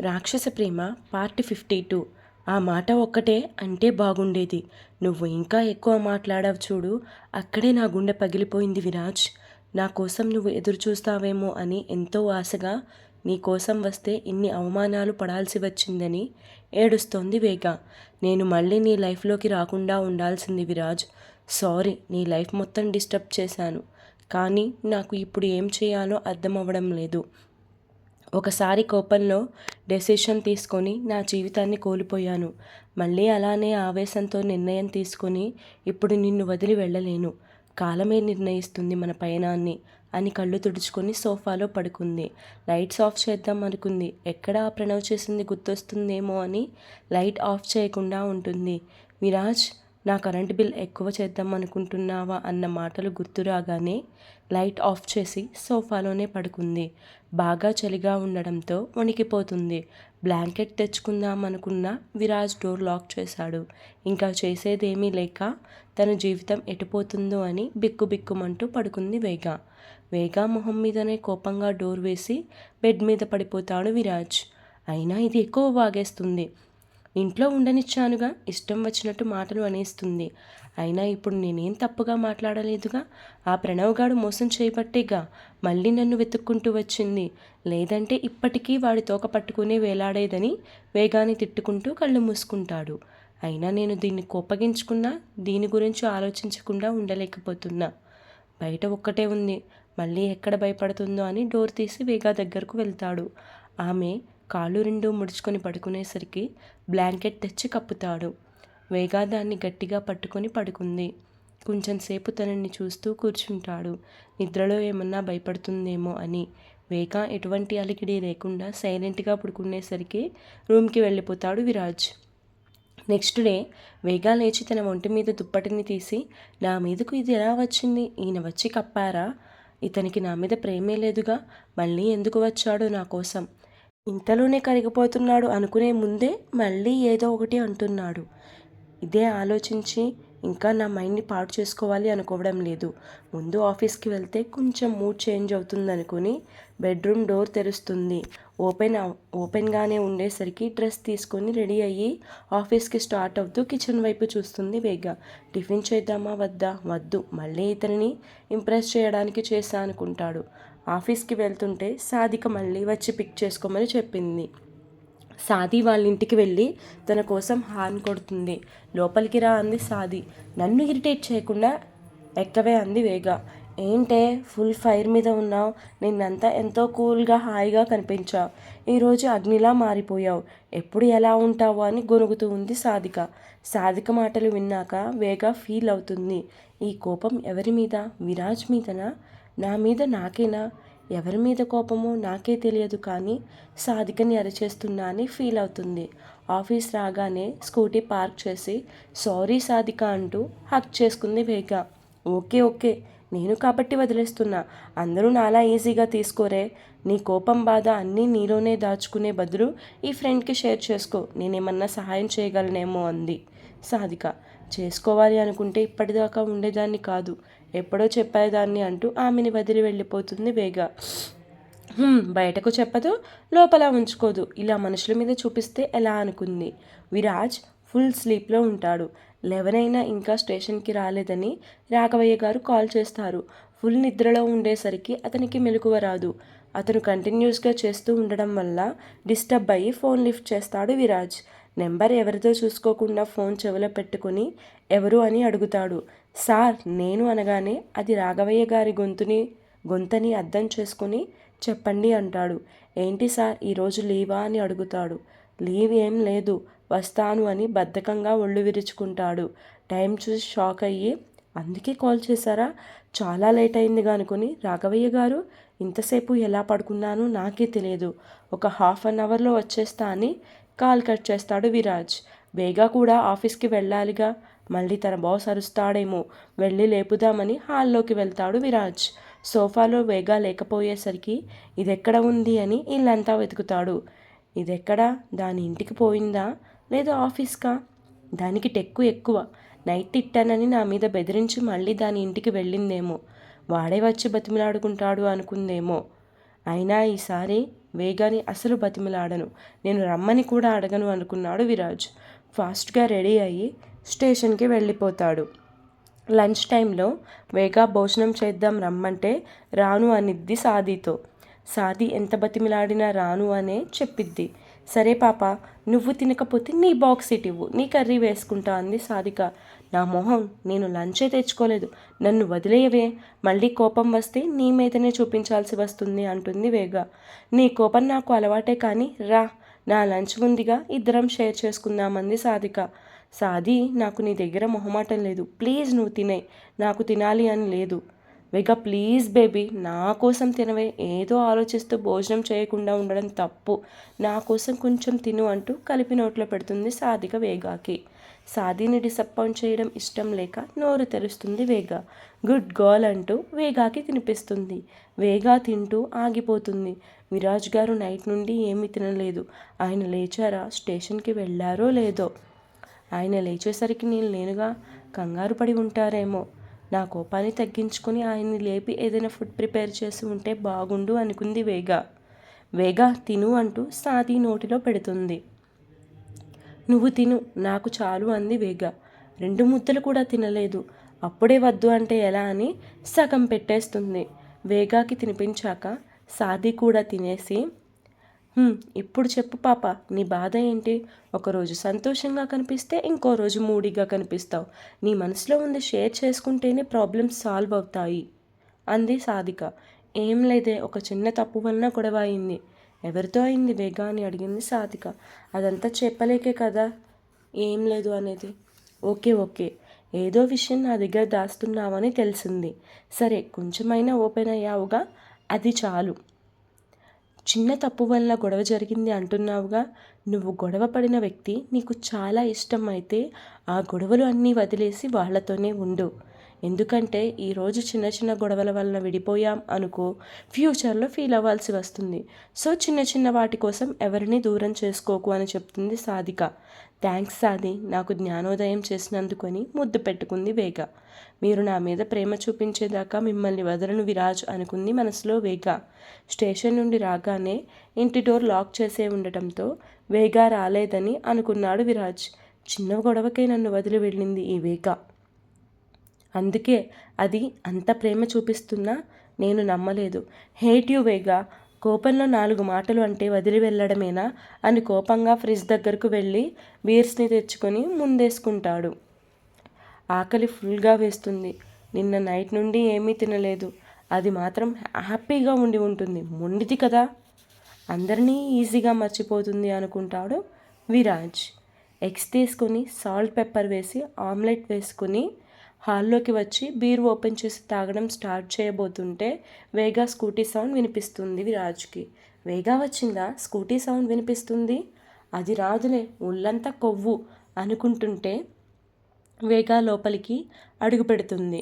రాక్షస ప్రేమ part fifty two ఆ మాట ఒక్కటే అంటే బాగుండేది. నువ్వు ఇంకా ఎక్కువ మాట్లాడావు చూడు అక్కడే నా గుండె పగిలిపోయింది విరాజ్. నా కోసం నువ్వు ఎదురు చూస్తావేమో అని ఎంతో ఆశగా నీ కోసం వస్తే ఇన్ని అవమానాలు పడాల్సి వచ్చిందని ఏడుస్తోంది వేగ. నేను మళ్ళీ నీ లైఫ్లోకి రాకుండా ఉండాల్సింది విరాజ్. సారీ నీ లైఫ్ మొత్తం డిస్టర్బ్ చేశాను. కానీ నాకు ఇప్పుడు ఏం చేయాలో అర్థం అవ్వడం లేదు. ఒకసారి కోపంలో డెసిషన్ తీసుకొని నా జీవితాన్ని కోల్పోయాను. మళ్ళీ అలానే ఆవేశంతో నిర్ణయం తీసుకొని ఇప్పుడు నిన్ను వదిలి వెళ్ళలేను. కాలమే నిర్ణయిస్తుంది మన పయనాన్ని అని కళ్ళు తుడుచుకొని సోఫాలో పడుకుంది. లైట్స్ ఆఫ్ చేద్దాం అనుకుంది. ఎక్కడ ఆ ప్రణవ్ చేసింది గుర్తొస్తుందేమో అని లైట్ ఆఫ్ చేయకుండా ఉంటుంది. విరాజ్ నా కరెంట్ బిల్ ఎక్కువ చేద్దాం అనుకుంటున్నావా అన్న మాటలు గుర్తు రాగానే లైట్ ఆఫ్ చేసి సోఫాలోనే పడుకుంది. బాగా చలిగా ఉండడంతో వణికిపోతుంది. బ్లాంకెట్ తెచ్చుకుందాం అనుకున్న విరాజ్ డోర్ లాక్ చేశాడు. ఇంకా చేసేదేమీ లేక తన జీవితం ఎటుపోతుందో అని బిక్కుబిక్కుమంటూ పడుకుంది వేగా. వేగా మొహం మీదనే కోపంగా డోర్ వేసి బెడ్ మీద పడిపోతాడు విరాజ్. అయినా ఇది ఎక్కువ వాగేస్తుంది. ఇంట్లో ఉండనిచ్చానుగా ఇష్టం వచ్చినట్టు మాటలు అనేస్తుంది. అయినా ఇప్పుడు నేనేం తప్పుగా మాట్లాడలేదుగా? ఆ ప్రణవ్గాడు మోసం చేయబట్టేగా? మళ్ళీ నన్ను వెతుక్కుంటూ వచ్చింది. లేదంటే ఇప్పటికీ వాడి తోక పట్టుకునే వేలాడేదని వేగాన్ని తిట్టుకుంటూ కళ్ళు మూసుకుంటాడు. అయినా నేను దీన్ని కోపగించుకున్నా దీని గురించి ఆలోచించకుండా ఉండలేకపోతున్నా. బయట ఒక్కటే ఉంది. మళ్ళీ ఎక్కడ భయపడుతుందో అని డోర్ తీసి వేగా దగ్గరకు వెళ్తాడు. ఆమె కాళ్ళు రెండు ముడుచుకొని పడుకునేసరికి బ్లాంకెట్ తెచ్చి కప్పుతాడు. వేగా దాన్ని గట్టిగా పట్టుకొని పడుకుంది. కొంచెం సేపు తనని చూస్తూ కూర్చుంటాడు. నిద్రలో ఏమన్నా భయపడుతుందేమో అని. వేగ ఎటువంటి అలికిడి లేకుండా సైలెంట్గా పడుకునేసరికి రూమ్కి వెళ్ళిపోతాడు విరాజ్. నెక్స్ట్ డే వేగా లేచి తన ఒంటి మీద దుప్పటిని తీసి నా మీదకు ఇది ఎలా వచ్చింది? ఈయన వచ్చి కప్పారా? ఇతనికి నా మీద ప్రేమే లేదుగా? మళ్ళీ ఎందుకు వచ్చాడు నా కోసం? ఇంతలోనే కరిగిపోతున్నాడు అనుకునే ముందే మళ్ళీ ఏదో ఒకటి అంటున్నాడు. ఇదే ఆలోచించి ఇంకా నా మైండ్ని పాడు చేసుకోవాలి అనుకోవడం లేదు. ముందు ఆఫీస్కి వెళ్తే కొంచెం మూడ్ చేంజ్ అవుతుంది అనుకుని బెడ్రూమ్ డోర్ తెరుస్తుంది. ఓపెన్ ఓపెన్గానే ఉండేసరికి డ్రెస్ తీసుకొని రెడీ అయ్యి ఆఫీస్కి స్టార్ట్ అవుతూ కిచెన్ వైపు చూస్తుంది వేగ. టిఫిన్ చేద్దామా వద్దా? వద్దు. మళ్ళీ ఇతనిని ఇంప్రెస్ చేయడానికి చేశా అనుకుంటాడు. ఆఫీస్కి వెళ్తుంటే సాధిక మళ్ళీ వచ్చి పిక్ చేసుకోమని చెప్పింది. సాది వాళ్ళ ఇంటికి వెళ్ళి తన కోసం హార్న్ కొడుతుంది. లోపలికి రా అంది సాది. నన్ను ఇరిటేట్ చేయకుండా ఎక్కవే అంది వేగ. ఏంటే ఫుల్ ఫైర్ మీద ఉన్నావు. నిన్నంతా ఎంతో కూల్గా హాయిగా కనిపించావు ఈరోజు అగ్నిలా మారిపోయావు. ఎప్పుడు ఎలా ఉంటావు అని గొనుగుతూ ఉంది సాధిక సాధిక మాటలు విన్నాక వేగ ఫీల్ అవుతుంది. ఈ కోపం ఎవరి మీద? విరాజ్ మీదనా? నా మీద నాకేనా? ఎవరి మీద కోపమో నాకే తెలియదు కానీ సాధికని అరచేస్తున్నా అని ఫీల్ అవుతుంది. ఆఫీస్ రాగానే స్కూటీ పార్క్ చేసి సారీ సాధిక అంటూ హక్ చేసుకుంది వేగ. ఓకే ఓకే నేను కాబట్టి వదిలేస్తున్నా. అందరూ నాలా ఈజీగా తీసుకోరే. నీ కోపం బాధ అన్నీ నీలోనే దాచుకునే బదులు ఈ ఫ్రెండ్కి షేర్ చేసుకో. నేనేమన్నా సహాయం చేయగలనేమో అంది. సాధిక. చేసుకోవాలి అనుకుంటే ఇప్పటిదాకా ఉండేదాన్ని కాదు. ఎప్పుడో చెప్పేదాన్ని అంటూ ఆమెని వదిలి వెళ్ళిపోతుంది వేగ. బయటకు చెప్పదు లోపల ఉంచుకోదు. ఇలా మనుషుల మీద చూపిస్తే ఎలా? అనుకుంది. విరాజ్ ఫుల్ స్లీప్లో ఉంటాడు. లెవెనైనా ఇంకా స్టేషన్కి రాలేదని రాఘవయ్య గారు కాల్ చేస్తారు. ఫుల్ నిద్రలో ఉండేసరికి అతనికి మెలకువ రాదు. అతను కంటిన్యూస్గా చేస్తూ ఉండడం వల్ల డిస్టర్బ్ అయ్యి ఫోన్ లిఫ్ట్ చేస్తాడు విరాజ్. నెంబర్ ఎవరిదో చూసుకోకుండా ఫోన్ చెవిలో పెట్టుకుని ఎవరు అని అడుగుతాడు. సార్ నేను అనగానే అది రాఘవయ్య గారి గొంతుని గొంతని అర్థం చేసుకుని చెప్పండి అంటాడు. ఏంటి సార్ ఈరోజు లీవా అని అడుగుతాడు. లీవ్ ఏం లేదు వస్తాను అని బద్ధకంగా ఒళ్ళు విరుచుకుంటాడు. టైం చూసి షాక్ అయ్యి అందుకే కాల్ చేశారా? చాలా లేట్ అయింది అనుకుని రాఘవయ్య గారు ఇంతసేపు ఎలా పడుకున్నానో నాకే తెలియదు. ఒక హాఫ్ అన్ అవర్లో వచ్చేస్తా అని కాల్ కట్ చేస్తాడు విరాజ్. వేగా కూడా ఆఫీస్కి వెళ్ళాలిగా. మళ్ళీ తన బాస్ అరుస్తాడేమో. వెళ్ళి లేపుదామని హాల్లోకి వెళ్తాడు విరాజ్. సోఫాలో వేగా లేకపోయేసరికి ఇదెక్కడ ఉంది? అని ఇల్లంతా వెతుకుతాడు. ఇదెక్కడా? దాని ఇంటికి పోయిందా? లేదా ఆఫీస్కా? దానికి టెక్కు ఎక్కువ. నైట్ తిట్టానని నా మీద బెదిరించి మళ్ళీ దాని ఇంటికి వెళ్ళిందేమో. వాడే వచ్చి బతిమిలాడుకుంటాడు అనుకుందేమో. అయినా ఈసారి వేగాని అసలు బతిమలాడను. నేను రమ్మని కూడా అడగను అనుకున్నాడు విరాజ్. ఫాస్ట్గా రెడీ అయ్యి స్టేషన్కి వెళ్ళిపోతాడు. లంచ్ టైంలో వేగా భోజనం చేద్దాం రమ్మంటే రాను అనిద్ది సాదీతో. సాది ఎంత బతిమిలాడినా రాను అనే చెప్పిద్ది. సరే పాప నువ్వు తినకపోతే నీ బాక్స్ ఇటివ్వు ఇవ్వు నీ కర్రీ వేసుకుంటా అంది సాదిక. నా మొహం నేను లంచే తెచ్చుకోలేదు. నన్ను వదిలేయవే. మళ్ళీ కోపం వస్తే నీ మీదనే చూపించాల్సి వస్తుంది అంటుంది వేగ. నీ కోపం నాకు అలవాటే కానీ రా నా లంచ్ ఉందిగా ఇద్దరం షేర్ చేసుకుందామంది సాధిక. సాది నాకు నీ దగ్గర మొహమాటం లేదు. ప్లీజ్ నువ్వు తినే. నాకు తినాలి అని లేదు. వేగ ప్లీజ్ బేబీ నా కోసం తినవే. ఏదో ఆలోచిస్తూ భోజనం చేయకుండా ఉండడం తప్పు. నా కోసం కొంచెం తిను అంటూ కలిపి నోట్లో పెడుతుంది సాధిక వేగాకి. సాదీని డిసప్పాయింట్ చేయడం ఇష్టం లేక నోరు తెరుస్తుంది వేగ. గుడ్ గర్ల్ అంటూ వేగాకి తినిపిస్తుంది. వేగా తింటూ ఆగిపోతుంది. విరాజ్ గారు నైట్ నుండి ఏమీ తినలేదు. ఆయన లేచారా? స్టేషన్కి వెళ్ళారో లేదో? ఆయన లేచేసరికి నేను లేనుగా కంగారు పడి ఉంటారేమో? నా కోపాన్ని తగ్గించుకొని ఆయన్ని లేపి ఏదైనా ఫుడ్ ప్రిపేర్ చేసి ఉంటే బాగుండు అనుకుంది వేగా. వేగా తిను అంటూ సాది నోటిలో పెడుతుంది. నువ్వు తిను నాకు చాలు అంది వేగ. రెండు ముద్దలు కూడా తినలేదు. అప్పుడే వద్దు అంటే ఎలా అని సగం పెట్టేస్తుంది. వేగాకి తినిపించాక సాది కూడా తినేసి ఇప్పుడు చెప్పు పాప నీ బాధ ఏంటి? ఒకరోజు సంతోషంగా కనిపిస్తే ఇంకో రోజు మూడిగా కనిపిస్తావు. నీ మనసులో ఉంది షేర్ చేసుకుంటేనే ప్రాబ్లమ్స్ సాల్వ్ అవుతాయి అంది సాధిక. ఏం లేదే ఒక చిన్న తప్పు వలన గొడవ అయింది. ఎవరితో అయింది వేగా అని అడిగింది సాధిక. అదంతా చెప్పలేకే కదా? ఏం లేదు అనేది. Okay okay. ఏదో విషయం నా దగ్గర దాస్తున్నావని తెలిసింది. సరే కొంచెమైనా ఓపెన్ అయ్యావుగా? అది చాలు. చిన్న తప్పు వల్ల గొడవ జరిగింది అంటున్నావుగా? నువ్వు గొడవ పడిన వ్యక్తి నీకు చాలా ఇష్టం అయితే ఆ గొడవలు అన్నీ వదిలేసి వాళ్ళతోనే ఉండు. ఎందుకంటే ఈరోజు చిన్న చిన్న గొడవల వలన విడిపోయాం అనుకో ఫ్యూచర్లో ఫీల్ అవ్వాల్సి వస్తుంది. సో చిన్న చిన్న వాటి కోసం ఎవరిని దూరం చేసుకోకు అని చెప్తుంది సాధిక. థ్యాంక్స్ సాది నాకు జ్ఞానోదయం చేసినందుకని ముద్దు పెట్టుకుంది వేగ. మీరు నా మీద ప్రేమ చూపించేదాకా మిమ్మల్ని వదలను విరాజ్ అనుకుంది మనసులో వేగ. స్టేషన్ నుండి రాగానే ఇంటి డోర్ లాక్ చేసే ఉండటంతో వేగ రాలేదని అనుకున్నాడు విరాజ్. చిన్న గొడవకే నన్ను వదిలి వెళ్ళింది ఈ వేగ. అందుకే అది అంత ప్రేమ చూపిస్తున్నా నేను నమ్మలేదు. హేట్ యు వేగా కోపంలో నాలుగు మాటలు అంటే వదిలి వెళ్ళడమేనా? అని కోపంగా ఫ్రిడ్జ్ దగ్గరకు వెళ్ళి బీర్స్ని తెచ్చుకొని ముందేసుకుంటాడు. ఆకలి ఫుల్గా వేస్తుంది. నిన్న నైట్ నుండి ఏమీ తినలేదు. అది మాత్రం హ్యాపీగా ఉండి ఉంటుంది. మొండిది కదా? అందరినీ ఈజీగా మర్చిపోతుంది అనుకుంటాడు విరాజ్. ఎగ్స్ తీసుకొని సాల్ట్ పెప్పర్ వేసి ఆమ్లెట్ వేసుకుని హాల్లోకి వచ్చి బీర్ ఓపెన్ చేసి తాగడం స్టార్ట్ చేయబోతుంటే వేగా స్కూటీ సౌండ్ వినిపిస్తుంది రాజుకి వేగా వచ్చిందా? స్కూటీ సౌండ్ వినిపిస్తుంది? అది రాదులే ఒళ్ళంతా కొవ్వు అనుకుంటుంటే వేగా లోపలికి అడుగు పెడుతుంది.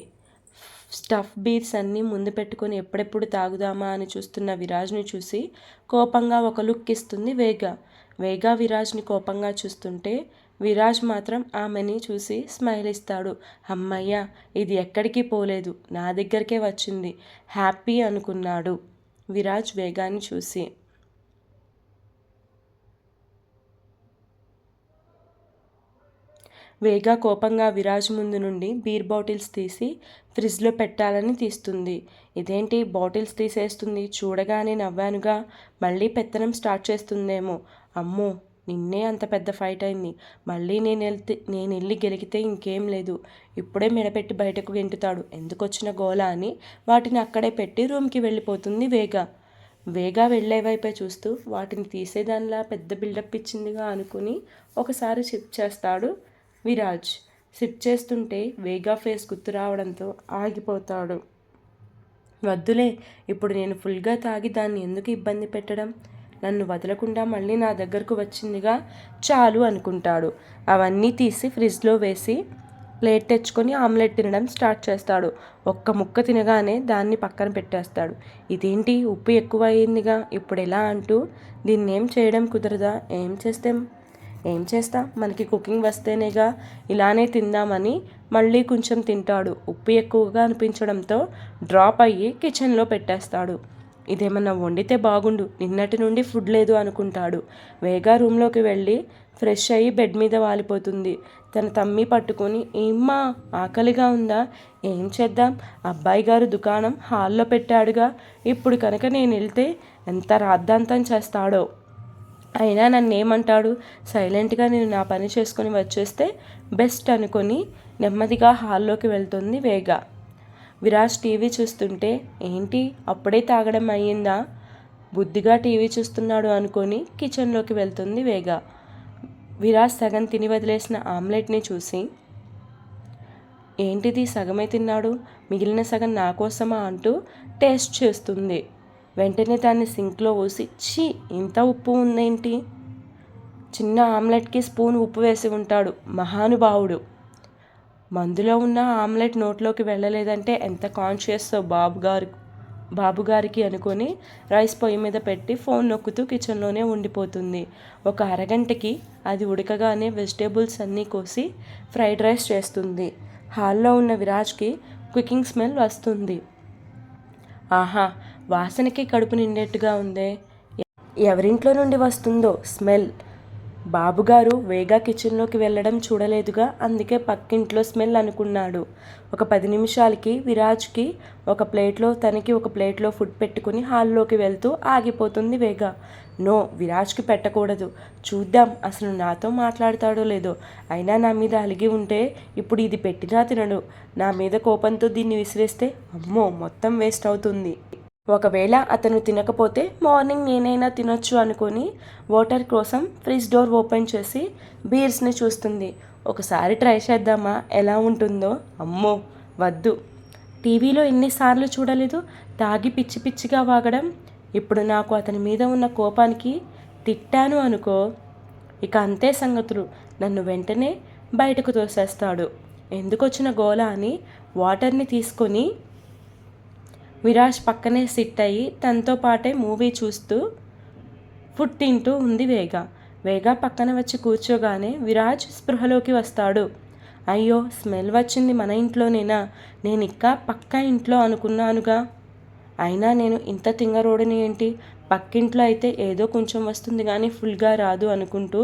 స్టఫ్ బీర్స్ అన్నీ ముందు పెట్టుకొని ఎప్పుడెప్పుడు తాగుదామా అని చూస్తున్న విరాజ్ని చూసి కోపంగా ఒక లుక్ ఇస్తుంది వేగా. వేగా విరాజ్ని కోపంగా చూస్తుంటే విరాజ్ మాత్రం ఆమెని చూసి స్మైల్ ఇస్తాడు అమ్మయ్య ఇది ఎక్కడికి పోలేదు. నా దగ్గరికే వచ్చింది. హ్యాపీ అనుకున్నాడు విరాజ్ వేగాన్ని చూసి. వేగా కోపంగా విరాజ్ ముందు నుండి బీర్ బాటిల్స్ తీసి ఫ్రిడ్జ్లో పెట్టాలని తీస్తుంది. ఇదేంటి బాటిల్స్ తీసేస్తుంది? చూడగానే నవ్వానుగా మళ్ళీ పెత్తనం స్టార్ట్ చేస్తుందేమో. అమ్మో నిన్నే అంత పెద్ద ఫైట్ అయింది. మళ్ళీ నేను వెళ్తే నేను వెళ్ళి గెలిగితే ఇంకేం లేదు. ఇప్పుడే మెడపెట్టి బయటకు గెంటుతాడు. ఎందుకు వచ్చిన అని వాటిని అక్కడే పెట్టి రూమ్కి వెళ్ళిపోతుంది వేగా. వేగా వెళ్ళే వైపే చూస్తూ వాటిని తీసేదానిలా పెద్ద బిల్డప్ ఇచ్చిందిగా అనుకుని ఒకసారి షిఫ్ట్ చేస్తాడు విరాజ్. షిఫ్ట్ చేస్తుంటే వేగా ఫేస్ గుర్తు రావడంతో ఆగిపోతాడు. వద్దులే ఇప్పుడు నేను ఫుల్గా తాగి దాన్ని ఎందుకు ఇబ్బంది పెట్టడం? నన్ను వదలకుండా మళ్ళీ నా దగ్గరకు వచ్చిందిగా చాలు అనుకుంటాడు. అవన్నీ తీసి ఫ్రిడ్జ్లో వేసి ప్లేట్ తెచ్చుకొని ఆమ్లెట్ తినడం స్టార్ట్ చేస్తాడు. ఒక్క ముక్క తినగానే దాన్ని పక్కన పెట్టేస్తాడు. ఇదేంటి? ఉప్పు ఎక్కువ అయిందిగా ఇప్పుడు ఎలా అంటూ దీన్ని ఏం చేయడం కుదరదా? ఏం చేస్తే? ఏం చేస్తా? మనకి కుకింగ్ వస్తేనేగా ఇలానే తిందామని మళ్ళీ కొంచెం తింటాడు. ఉప్పు ఎక్కువగా అనిపించడంతో డ్రాప్ అయ్యి కిచెన్లో పెట్టేస్తాడు. ఇదేమన్నా వండితే బాగుండు. నిన్నటి నుండి ఫుడ్ లేదు అనుకుంటాడు. వేగా రూమ్లోకి వెళ్ళి ఫ్రెష్ అయ్యి బెడ్ మీద వాలిపోతుంది. తన తమ్మి పట్టుకొని ఏమ్మా ఆకలిగా ఉందా? ఏం చేద్దాం? అబ్బాయి గారు దుకాణం హాల్లో పెట్టాడుగా. ఇప్పుడు కనుక నేను వెళ్తే ఎంత రాద్ధాంతం చేస్తాడో. అయినా నన్ను ఏమంటాడు సైలెంట్గా నేను నా పని చేసుకొని వచ్చేస్తే బెస్ట్ అనుకొని నెమ్మదిగా హాల్లోకి వెళ్తుంది వేగా. విరాజ్ టీవీ చూస్తుంటే ఏంటి అప్పుడే తాగడం అయ్యిందా? బుద్ధిగా టీవీ చూస్తున్నాడు అనుకొని కిచెన్లోకి వెళ్తుంది వేగ. విరాజ్ సగం తిని వదిలేసిన ఆమ్లెట్ని చూసి ఏంటిది సగమే తిన్నాడు? మిగిలిన సగం నా కోసమా? అంటూ టేస్ట్ చేస్తుంది. వెంటనే దాన్ని సింక్లో పోసి ఛీ ఇంత ఉప్పు ఉందేంటి? చిన్న ఆమ్లెట్కి స్పూన్ ఉప్పు వేసి ఉంటాడు మహానుభావుడు. మందులో ఉన్న ఆమ్లెట్ నోట్లోకి వెళ్ళలేదంటే ఎంత కాన్షియస్ బాబు గారు బాబు గారికి అనుకొని రైస్ పొయ్యి మీద పెట్టి ఫోన్ నొక్కుతూ కిచెన్లోనే ఉండిపోతుంది. ఒక అరగంటకి అది ఉడకగానే వెజిటేబుల్స్ అన్నీ కోసి ఫ్రైడ్ రైస్ చేస్తుంది. హాల్లో ఉన్న విరాజ్కి కుకింగ్ స్మెల్ వస్తుంది. ఆహా వాసనకి కడుపు నిండేట్టుగా ఉందే. ఎవరింట్లో నుండి వస్తుందో స్మెల్. బాబుగారు వేగా కిచెన్లోకి వెళ్ళడం చూడలేదుగా అందుకే పక్కింట్లో స్మెల్ అనుకున్నాడు. ఒక పది నిమిషాలకి విరాజ్కి ఒక ప్లేట్లో తనకి ఒక ప్లేట్లో ఫుడ్ పెట్టుకుని హాల్లోకి వెళ్తూ ఆగిపోతుంది వేగా. నో విరాజ్కి పెట్టకూడదు. చూద్దాం అసలు నాతో మాట్లాడతాడో లేదో. అయినా నా మీద అలిగి ఉంటే ఇప్పుడు ఇది పెట్టినా తినడు. నా మీద కోపంతో దీన్ని విసిరేస్తే అమ్మో మొత్తం వేస్ట్ అవుతుంది. ఒకవేళ అతను తినకపోతే మార్నింగ్ నేనైనా తినొచ్చు అనుకొని వాటర్ కోసం ఫ్రిడ్జ్ డోర్ ఓపెన్ చేసి బీర్స్ని చూస్తుంది. ఒకసారి ట్రై చేద్దామా? ఎలా ఉంటుందో? అమ్మో! వద్దు. టీవీలో ఎన్నిసార్లు చూడలేదు. తాగి పిచ్చి పిచ్చిగా వాగడం. ఇప్పుడు నాకు అతని మీద ఉన్న కోపానికి తిట్టాను అనుకో. ఇక అంతే సంగతులు. నన్ను వెంటనే బయటకు తోసేస్తాడు. ఎందుకొచ్చిన గోళ అని వాటర్ని తీసుకొని విరాజ్ పక్కనే సిట్ అయ్యి తనతో పాటే మూవీ చూస్తూ ఫుడ్ తింటూ ఉంది వేగ. వేగ పక్కన వచ్చి కూర్చోగానే విరాజ్ స్పృహలోకి వస్తాడు. అయ్యో స్మెల్ వచ్చింది మన ఇంట్లోనేనా? నేను ఇంకా పక్క ఇంట్లో అనుకున్నానుగా. అయినా నేను ఇంత తింగరోడిని ఏంటి? పక్కింట్లో అయితే ఏదో కొంచెం వస్తుంది కానీ ఫుల్గా రాదు అనుకుంటూ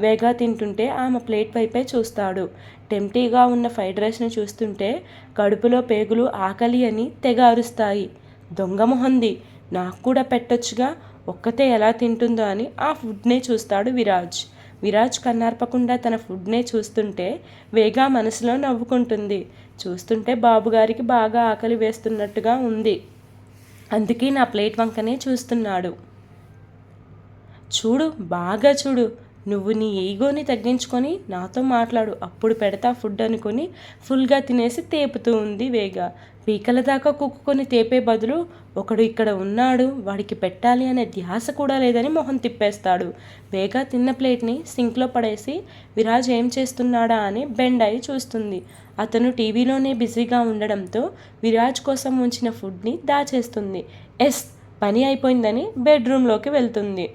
వేగా తింటుంటే ఆమె ప్లేట్ వైపే చూస్తాడు. టెంప్టీగా ఉన్న ఫ్రైడ్ రైస్ని చూస్తుంటే కడుపులో పేగులు ఆకలి అని తెగ అరుస్తాయి. దొంగ మొహంది. నాకు కూడా పెట్టొచ్చుగా. ఒక్కతే ఎలా తింటుందో అని ఆ ఫుడ్నే చూస్తాడు విరాజ్. విరాజ్ కన్నార్పకుండా తన ఫుడ్నే చూస్తుంటే వేగా మనసులో నవ్వుకుంటుంది. చూస్తుంటే బాబుగారికి బాగా ఆకలి వేస్తున్నట్టుగా ఉంది. అందుకే నా ప్లేట్ వంకనే చూస్తున్నాడు. చూడు బాగా చూడు. నువ్వు నీ ఈగోని తగ్గించుకొని నాతో మాట్లాడు. అప్పుడు పెడతా ఫుడ్ అనుకొని ఫుల్గా తినేసి తేపుతూ ఉంది వేగ. పీకల దాకా కుక్కుకొని తేపే బదులు ఒకడు ఇక్కడ ఉన్నాడు వాడికి పెట్టాలి అనే ధ్యాస కూడా లేదని మొహం తిప్పేస్తాడు. వేగ తిన్న ప్లేట్ని సింక్లో పడేసి విరాజ్ ఏం చేస్తున్నాడా అని బెండ్ అయి చూస్తుంది. అతను టీవీలోనే బిజీగా ఉండడంతో విరాజ్ కోసం ఉంచిన ఫుడ్ని దాచేస్తుంది. ఎస్ పని అయిపోయిందని బెడ్రూమ్లోకి వెళ్తుంది.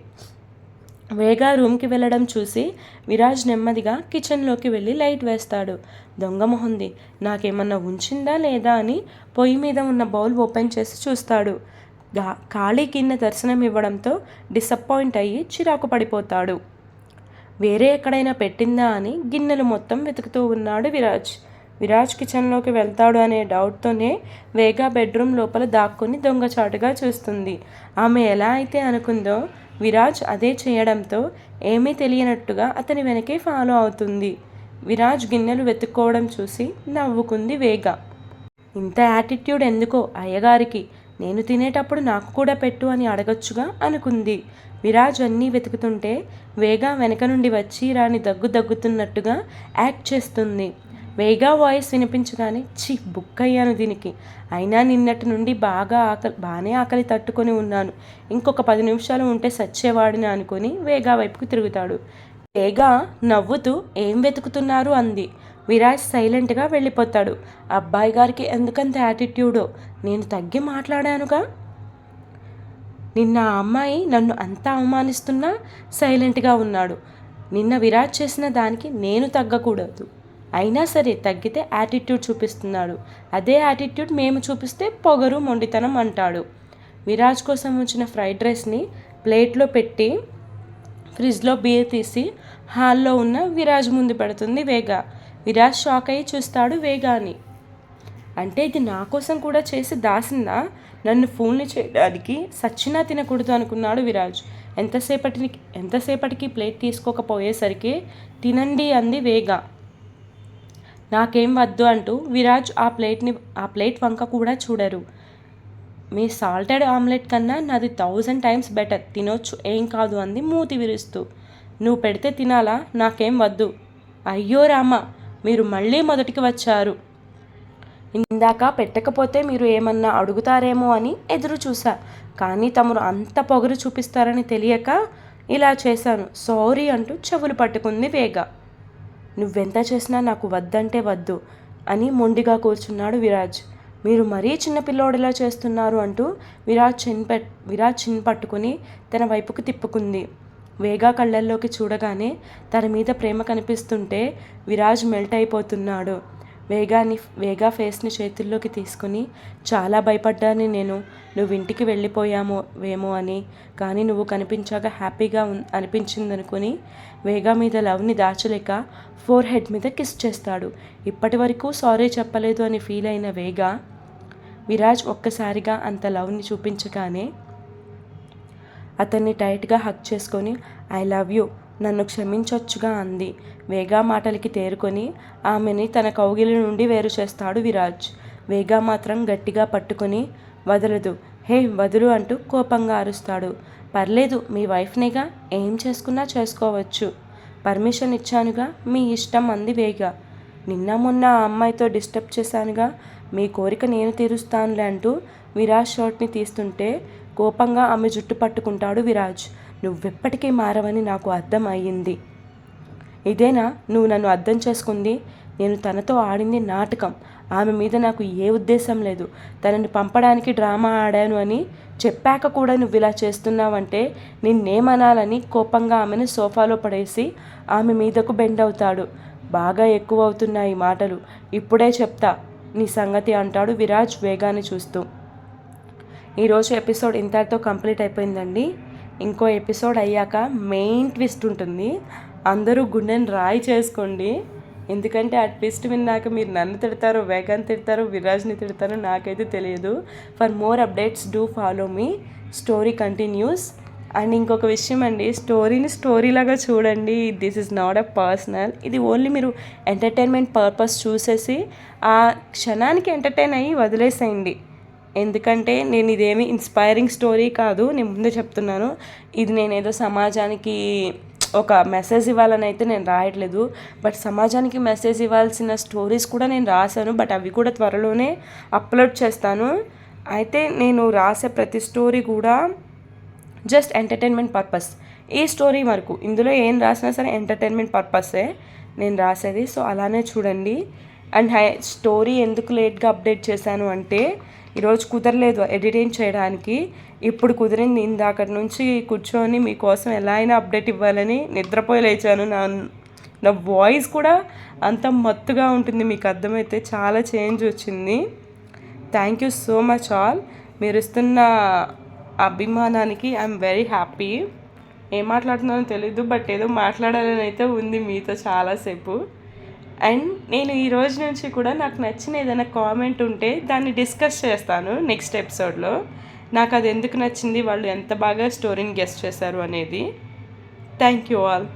వేగా రూమ్కి వెళ్ళడం చూసి విరాజ్ నెమ్మదిగా కిచెన్లోకి వెళ్ళి లైట్ వేస్తాడు. దొంగ మొహంది నాకేమన్నా ఉంచిందా లేదా అని పొయ్యి మీద ఉన్న బౌల్ ఓపెన్ చేసి చూస్తాడు. గా ఖాళీ కింద దర్శనం ఇవ్వడంతో డిసప్పాయింట్ అయ్యి చిరాకు పడిపోతాడు. వేరే ఎక్కడైనా పెట్టిందా అని గిన్నెలు మొత్తం వెతుకుతూ ఉన్నాడు విరాజ్. విరాజ్ కిచెన్లోకి వెళ్తాడు అనే డౌట్తోనే వేగా బెడ్రూమ్ లోపల దాక్కుని దొంగచాటుగా చూస్తుంది. ఆమె ఎలా అయితే అనుకుందో విరాజ్ అదే చేయడంతో ఏమీ తెలియనట్టుగా అతని వెనకే ఫాలో అవుతుంది. విరాజ్ గిన్నెలు వెతుక్కోవడం చూసి నవ్వుకుంది వేగ. ఇంత యాటిట్యూడ్ ఎందుకో అయ్యగారికి? నేను తినేటప్పుడు నాకు కూడా పెట్టు అని అడగొచ్చుగా అనుకుంది. విరాజ్ అన్నీ వెతుకుతుంటే వేగా వెనక నుండి వచ్చి రాని దగ్గు దగ్గుతున్నట్టుగా యాక్ట్ చేస్తుంది. వేగా వాయిస్ వినిపించగానే చి బుక్ అయ్యాను దీనికి. అయినా నిన్నటి నుండి బాగా ఆకలి బాగానే ఆకలి తట్టుకొని ఉన్నాను. ఇంకొక పది నిమిషాలు ఉంటే సచ్చేవాడిని అనుకొని వేగా వైపుకు తిరుగుతాడు. వేగా నవ్వుతూ ఏం వెతుకుతున్నారు? అంది. విరాజ్ సైలెంట్గా వెళ్ళిపోతాడు. అబ్బాయి గారికి ఎందుకంత యాటిట్యూడో? నేను తగ్గి మాట్లాడానుగా? నిన్న ఆ అమ్మాయి నన్ను అంత అవమానిస్తున్నా? సైలెంట్గా ఉన్నాడు. నిన్న విరాజ్ చేసిన దానికి నేను తగ్గకూడదు. అయినా సరే తగ్గితే యాటిట్యూడ్ చూపిస్తున్నాడు. అదే యాటిట్యూడ్ మేము చూపిస్తే పొగరు మొండితనం అంటాడు. విరాజ్ కోసం ఉంచిన ఫ్రైడ్ రైస్ని ప్లేట్లో పెట్టి ఫ్రిడ్జ్లో బియ్య తీసి హాల్లో ఉన్న విరాజ్ ముందు పెడుతుంది వేగా. విరాజ్ షాక్ అయ్యి చూస్తాడు వేగాని. అంటే ఇది నా కోసం కూడా చేసి దాసిందా? నన్ను ఫోన్లు చేయడానికి సచ్చినా తినకూడదు అనుకున్నాడు విరాజ్. ఎంతసేపటికి ఎంతసేపటికి ప్లేట్ తీసుకోకపోయేసరికి తినండి అంది వేగా. నాకేం వద్దు అంటూ విరాజ్ ఆ ప్లేట్ని ఆ ప్లేట్ వంక కూడా చూడరు. మీ సాల్టెడ్ ఆమ్లెట్ కన్నా నాది థౌజండ్ టైమ్స్ బెటర్. తినొచ్చు ఏం కాదు అంది మూతి విరుస్తూ. నువ్వు పెడితే తినాలా? నాకేం వద్దు. అయ్యో రామ మీరు మళ్ళీ మొదటికి వచ్చారు. ఇందాక పెట్టకపోతే మీరు ఏమన్నా అడుగుతారేమో అని ఎదురు చూసా కానీ తమరు అంత పొగరు చూపిస్తారని తెలియక ఇలా చేశాను. సారీ అంటూ చెవులు పట్టుకుంది వేగ. నువ్వెంత చేసినా నాకు వద్దంటే వద్దు అని మొండిగా కూర్చున్నాడు విరాజ్. మీరు మరీ చిన్నపిల్లోడిలా చేస్తున్నారు అంటూ విరాజ్ చిన్ పెట్ విరాజ్ చిన్ పట్టుకుని తన వైపుకు తిప్పుకుంది. వేగా కళ్ళల్లోకి చూడగానే తన మీద ప్రేమ కనిపిస్తుంటే విరాజ్ మెల్ట్ అయిపోతున్నాడు. వేగాని వేగా ఫేస్ని చేతుల్లోకి తీసుకుని చాలా భయపడ్డాను నేను. నువ్వు ఇంటికి వెళ్ళిపోయామో వేమో అని. కానీ నువ్వు కనిపించాక హ్యాపీగా అనిపించింది అనుకుని వేగా మీద లవ్ని దాచలేక ఫోర్ హెడ్ మీద కిస్ చేస్తాడు. ఇప్పటి వరకు సారీ చెప్పలేదు అని ఫీల్ అయిన వేగా విరాజ్ ఒక్కసారిగా అంత లవ్ని చూపించగానే అతన్ని టైట్గా హక్ చేసుకొని ఐ లవ్ యూ. నన్ను క్షమించొచ్చుగా అంది. వేగా మాటలకి తేరుకొని ఆమెని తన కౌగిలి నుండి వేరు చేస్తాడు విరాజ్. వేగా మాత్రం గట్టిగా పట్టుకొని వదలదు. హే వదులు అంటూ కోపంగా అరుస్తాడు. పర్లేదు మీ వైఫ్నిగా ఏం చేసుకున్నా చేసుకోవచ్చు. పర్మిషన్ ఇచ్చానుగా మీ ఇష్టం అంది వేగా. నిన్న మొన్న ఆ అమ్మాయితో డిస్టర్బ్ చేశానుగా మీ కోరిక నేను తీరుస్తానులే అంటూ విరాజ్ షర్ట్ని తీస్తుంటే కోపంగా ఆమె జుట్టు పట్టుకుంటాడు విరాజ్. నువ్వెప్పటికీ మారవని నాకు అర్థం అయ్యింది ఇదేనా? నువ్వు నన్ను అర్థం చేసుకుంది? నేను తనతో ఆడింది నాటకం. ఆమె మీద నాకు ఏ ఉద్దేశం లేదు. తనని పంపడానికి డ్రామా ఆడాను అని చెప్పాక కూడా నువ్వు ఇలా చేస్తున్నావంటే నిన్నేమనాలని కోపంగా ఆమెను సోఫాలో పడేసి ఆమె మీదకు బెండ్ అవుతాడు బాగా ఎక్కువ అవుతున్నాయి మాటలు. ఇప్పుడే చెప్తా. నీ సంగతి అంటాడు విరాజ్ వేగాన్ని చూస్తూ. ఈరోజు ఎపిసోడ్ ఇంతటితో కంప్లీట్ అయిపోయిందండి. ఇంకో ఎపిసోడ్ అయ్యాక మెయిన్ ట్విస్ట్ ఉంటుంది. అందరూ గుండెని రాయి చేసుకోండి. ఎందుకంటే ఆ ట్విస్ట్ విన్నాక మీరు నన్ను తిడతారు వేగాన్ని తిడతారు విరాజ్ని తిడతారో నాకైతే తెలియదు. For more updates do follow me. Story continues. And ఇంకొక విషయం అండి స్టోరీని స్టోరీలాగా చూడండి. This is not a personal. ఇది ఓన్లీ మీరు ఎంటర్టైన్మెంట్ పర్పస్ చూసేసి ఆ క్షణానికి ఎంటర్టైన్ అయ్యి వదిలేసేయండి. ఎందుకంటే నేను ఇదేమి ఇన్స్పైరింగ్ స్టోరీ కాదు నేను ముందే చెప్తున్నాను. ఇది నేను ఏదో సమాజానికి ఒక మెసేజ్ ఇవ్వాలని అయితే నేను రాయట్లేదు. బట్ సమాజానికి మెసేజ్ ఇవ్వాల్సిన స్టోరీస్ కూడా నేను రాశాను. బట్ అవి కూడా త్వరలోనే అప్లోడ్ చేస్తాను. అయితే నేను రాసే ప్రతి స్టోరీ కూడా జస్ట్ ఎంటర్టైన్మెంట్ పర్పస్ ఈ స్టోరీ వరకు. ఇందులో ఏం రాసినా సరే ఎంటర్టైన్మెంట్ పర్పసే నేను రాసేది. సో అలానే చూడండి. అండ్ హై స్టోరీ ఎందుకు లేట్గా అప్డేట్ చేశాను అంటే ఈరోజు కుదరలేదు ఎడిటింగ్ చేయడానికి. ఇప్పుడు కుదిరింది ఇందాక నుంచి కూర్చొని మీకోసం ఎలా అయినా అప్డేట్ ఇవ్వాలని నిద్రపోయి లేచాను. నా నా వాయిస్ కూడా అంత మత్తుగా ఉంటుంది. మీకు అర్థమైతే చాలా చేంజ్ వచ్చింది. Thank you so much all. మీరు ఇస్తున్న అభిమానానికి ఐఎమ్ వెరీ హ్యాపీ. ఏం మాట్లాడుతున్నానో తెలీదు బట్ ఏదో మాట్లాడాలని అయితే ఉంది మీతో చాలాసేపు. అండ్ నేను ఈ రోజు నుంచి కూడా నాకు నచ్చిన ఏదైనా కామెంట్ ఉంటే దాన్ని డిస్కస్ చేస్తాను నెక్స్ట్ ఎపిసోడ్లో. నాకు అది ఎందుకు నచ్చింది వాళ్ళు ఎంత బాగా స్టోరీని గెస్ట్ చేశారు అనేది. Thank you all